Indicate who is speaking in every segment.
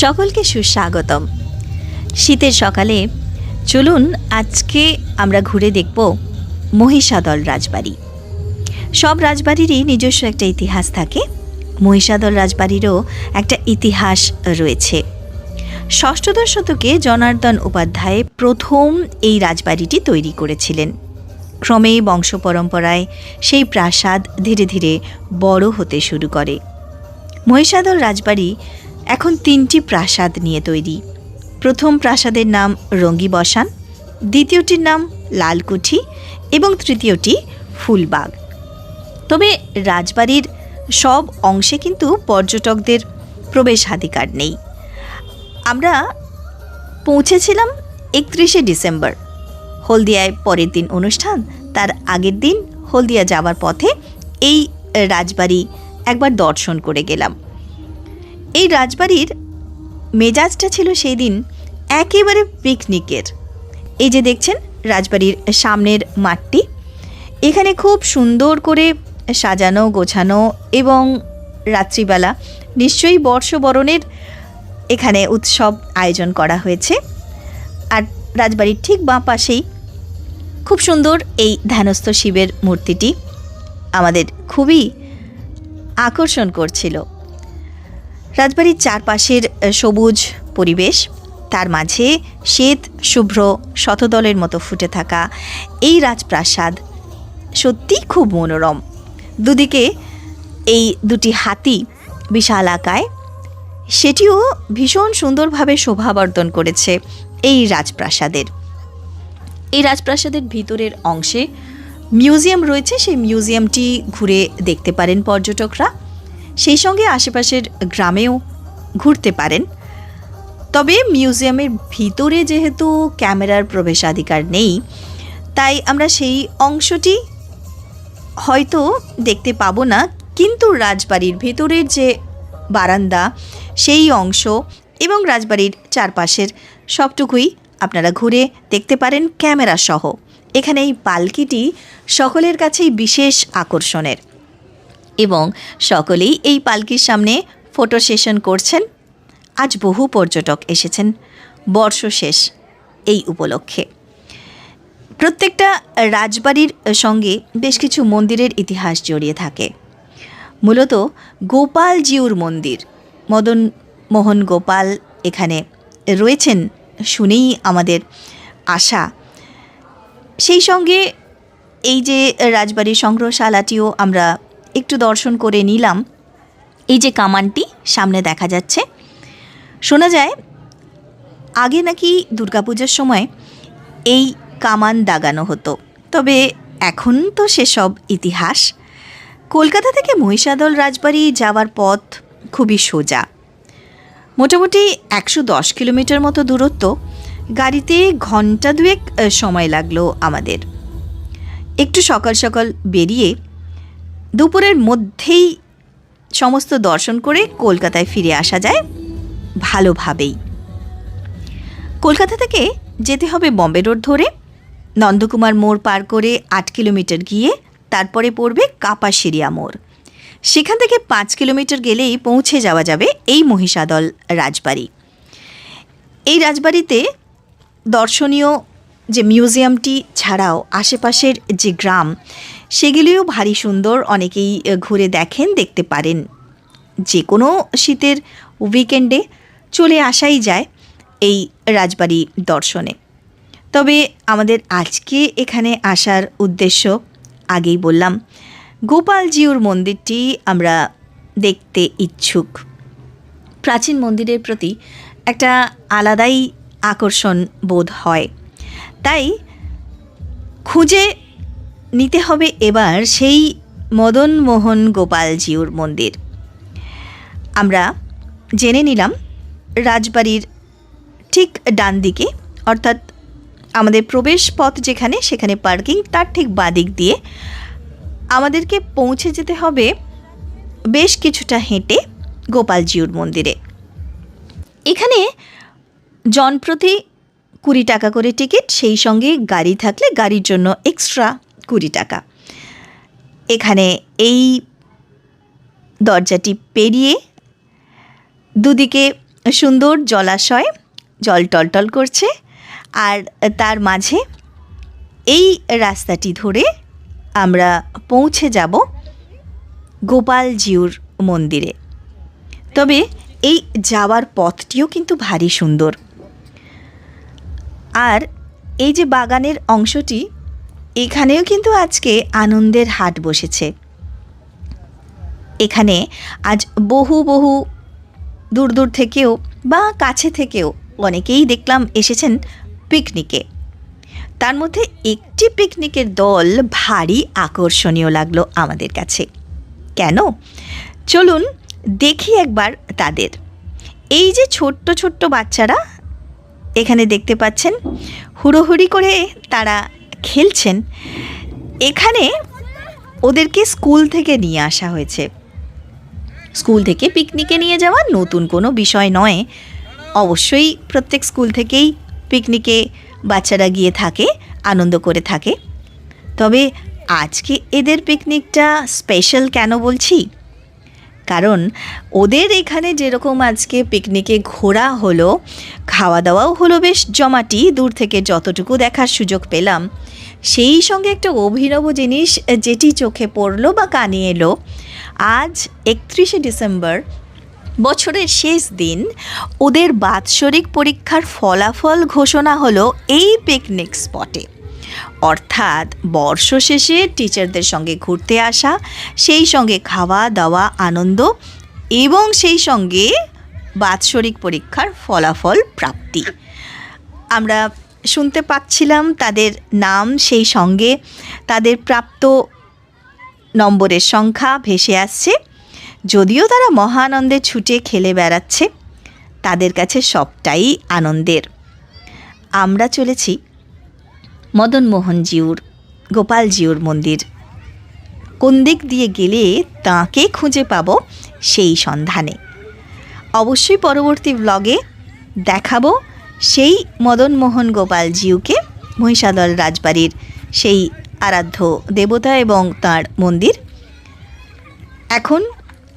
Speaker 1: সকলকে সুস্বাগতম। শীতের সকালে চলুন আজকে আমরা ঘুরে দেখব মহিষাদল রাজবাড়ি। সব রাজবাড়িরই নিজস্ব একটা ইতিহাস থাকে। মহিষাদল রাজবাড়িরও একটা ইতিহাস রয়েছে। ষষ্ঠদশ শতকে জনার্দন উপাধ্যায় প্রথম এই রাজবাড়িটি তৈরি করেছিলেন। ক্রমেই বংশ পরম্পরায় সেই প্রাসাদ ধীরে ধীরে বড় হতে শুরু করে। মহিষাদল রাজবাড়ি এখন তিনটি প্রাসাদ নিয়ে তৈরি। প্রথম প্রাসাদের নাম রঙ্গি বসান দ্বিতীয়টির নাম লালকুঠি এবং তৃতীয়টি ফুলবাগ। তবে রাজবাড়ির সব অংশে কিন্তু পর্যটকদের প্রবেশাধিকার নেই। আমরা পৌঁছেছিলাম একত্রিশে ডিসেম্বর। হলদিয়ায় পরের দিন অনুষ্ঠান, তার আগের দিন হলদিয়া যাওয়ার পথে এই রাজবাড়ি একবার দর্শন করে গেলাম। এই রাজবাড়ির মেজাজটা ছিল সেই দিন একেবারে পিকনিকের। এই যে দেখছেন, রাজবাড়ির সামনের মাঠটি। এখানে খুব সুন্দর করে সাজানো, গোছানো এবং রাত্রিবেলা নিশ্চয়ই বর্ষবরণের এখানে উৎসব আয়োজন করা হয়েছে। আর রাজবাড়ির ঠিক বাঁ পাশেই খুব সুন্দর এই ধ্যানস্থ শিবের মূর্তিটি আমাদের খুবই আকর্ষণ করছিল। রাজবাড়ির চারপাশের সবুজ পরিবেশ, তার মাঝে শ্বেত, শুভ্র শতদলের মতো ফুটে থাকা এই রাজপ্রাসাদ সত্যি খুব মনোরম। দুদিকে এই দুটি হাতি বিশাল আকায়, সেটিও ভীষণ সুন্দরভাবে শোভাবর্ধন করেছে এই রাজপ্রাসাদের। এই রাজপ্রাসাদের ভিতরের অংশে মিউজিয়াম রয়েছে, সেই মিউজিয়ামটি ঘুরে দেখতে পারেন পর্যটকরা। সেই সঙ্গে আশেপাশের গ্রামেও ঘুরতে পারেন। তবে মিউজিয়ামের ভিতরে যেহেতু ক্যামেরার প্রবেশাধিকার নেই, তাই আমরা সেই অংশটি হয়তো দেখতে পাবো না। কিন্তু রাজবাড়ির ভেতরের যে বারান্দা, সেই অংশ এবং রাজবাড়ির চারপাশের সবটুকুই আপনারা ঘুরে দেখতে পারেন ক্যামেরা সহ। এখানে এই পালকিটি সকলের কাছেই বিশেষ আকর্ষণের। এবং সকলেই এই পালকির সামনে ফটো সেশন করছেন। আজ বহু পর্যটক এসেছেন। বর্ষ শেষ এই উপলক্ষে। প্রত্যেকটা রাজবাড়ির সঙ্গে বেশ কিছু মন্দিরের ইতিহাস জড়িয়ে থাকে। মূলত গোপাল জিউর মন্দির। মদন মোহন গোপাল এখানে রয়েছেন শুনেই আমাদের আশা। সেই সঙ্গে এই যে রাজবাড়ির সংগ্রহশালাটিও আমরা একটু দর্শন করে নিলাম। এই যে কামানটি, সামনে দেখা যাচ্ছে। শোনা যায়, আগে নাকি দুর্গাপূজার সময় এই কামান দাগানো হতো। তবে এখন তো সেসব ইতিহাস। কলকাতা থেকে মহিষাদল রাজবাড়ি যাওয়ার পথ খুবই সোজা। মোটামুটি একশো দশ কিলোমিটার মতো দূরত্ব। গাড়িতে ঘণ্টা দুয়েক সময় লাগল আমাদের। একটু সকাল সকাল বেরিয়ে দুপুরের মধ্যেই সমস্ত দর্শন করে কলকাতায় ফিরে আসা যায় ভালোভাবেই। কলকাতা থেকে যেতে হবে বম্বে রোড ধরে। নন্দকুমার মোড় পার করে আট কিলোমিটার গিয়ে তারপরে পড়বে কাপাসিরিয়া মোড়। সেখান থেকে পাঁচ কিলোমিটার গেলেই পৌঁছে যাওয়া যাবে এই মহিষাদল রাজবাড়ি। এই রাজবাড়িতে দর্শনীয় যে মিউজিয়ামটি, ছাড়াও আশেপাশের যে গ্রাম সেগুলিও ভারী সুন্দর অনেকেই ঘুরে দেখেন, দেখতে পারেন। যে কোনো শীতের উইকেন্ডে চলে আসাই যায় এই রাজবাড়ি দর্শনে। তবে আমাদের আজকে এখানে আসার উদ্দেশ্য আগেই বললাম, গোপালজিউর মন্দিরটি আমরা দেখতে ইচ্ছুক। প্রাচীন মন্দিরের প্রতি একটা আলাদাই আকর্ষণ বোধ হয়। তাই খুঁজে নিতে হবে এবার সেই মদন মোহন গোপালজিউর মন্দির। আমরা জেনে নিলাম রাজবাড়ির ঠিক ডান দিকে, অর্থাৎ আমাদের প্রবেশ পথ যেখানে, সেখানে পার্কিং, তার ঠিক বাদিক দিয়ে। আমাদেরকে পৌঁছে যেতে হবে বেশ কিছুটা হেঁটে গোপালজিউর মন্দিরে। এখানে জনপ্রতি কুড়ি টাকা করে টিকিট, সেই সঙ্গে গাড়ি থাকলে গাড়ির জন্য এক্সট্রা কুড়ি টাকা। এখানে এই দরজাটি পেরিয়ে দুদিকে সুন্দর জলাশয়, জল টলটল করছে আর তার মাঝে এই রাস্তাটি ধরে আমরা পৌঁছে যাব গোপালজিউর মন্দিরে। তবে এই যাওয়ার পথটিও কিন্তু ভারী সুন্দর। আর এই যে বাগানের অংশটি এখানেও কিন্তু আজকে আনন্দের হাট বসেছে। এখানে আজ বহু বহু দূর দূর থেকেও বা কাছে থেকেও অনেকেই দেখলাম এসেছেন পিকনিকে। তার মধ্যে একটি পিকনিকের দল ভারী আকর্ষণীয় লাগল আমাদের কাছে। কেন? চলুন দেখি একবার তাদের। এই যে ছোট্ট ছোট্ট বাচ্চারা, এখানে দেখতে পাচ্ছেন, হুড়োহুড়ি করে তারা খেলছেন, এখানে ওদেরকে স্কুল থেকে নিয়ে আসা হয়েছে। স্কুল থেকে পিকনিকে নিয়ে যাওয়া নতুন কোনো বিষয় নয়। অবশ্যই প্রত্যেক স্কুল থেকেই পিকনিকে বাচ্চারা গিয়ে থাকে, আনন্দ করে থাকে। তবে আজকে এদের পিকনিকটা স্পেশাল কেন বলছি? কারণ ওদের এখানে যেরকম আজকে পিকনিকে ঘোরা হলো, খাওয়া দাওয়াও হলো বেশ জমাটি। দূর থেকে যতটুকু দেখার সুযোগ পেলাম সেই সঙ্গে একটা অভিনব জিনিস যেটি চোখে পড়ল বা কানে এলো। আজ একত্রিশে ডিসেম্বর, বছরের শেষ দিন, ওদের বাৎসরিক পরীক্ষার ফলাফল ঘোষণা হলো এই পিকনিক স্পটে অর্থাৎ বর্ষ শেষে টিচারদের সঙ্গে ঘুরতে আসা, সেই সঙ্গে খাওয়া, দাওয়া, আনন্দ এবং সেই সঙ্গে বাৎসরিক পরীক্ষার ফলাফল প্রাপ্তি। আমরা শুনতে পাচ্ছিলাম তাদের নাম সেই সঙ্গে তাদের প্রাপ্ত নম্বরের সংখ্যা ভেসে আসছে। যদিও তারা মহানন্দে ছুটে খেলে বেড়াচ্ছে, তাদের কাছে সবটাই আনন্দের। আমরা চলেছি মদনমোহনজিউর গোপালজিউর মন্দির। কোন দিক দিয়ে গেলে তাঁকে খুঁজে পাব সেই সন্ধানে। অবশ্যই পরবর্তী ব্লগে দেখাবো সেই মদনমোহন গোপালজিউকে মহিষাদল রাজবাড়ির সেই আরাধ্য দেবতা এবং তার মন্দির। এখন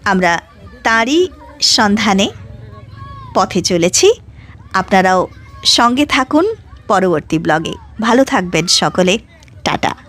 Speaker 1: আমরা তাঁরই সন্ধানে পথে চলেছি। আপনারাও সঙ্গে থাকুন পরবর্তী ব্লগে। ভালো থাকবেন সকলে। টাটা।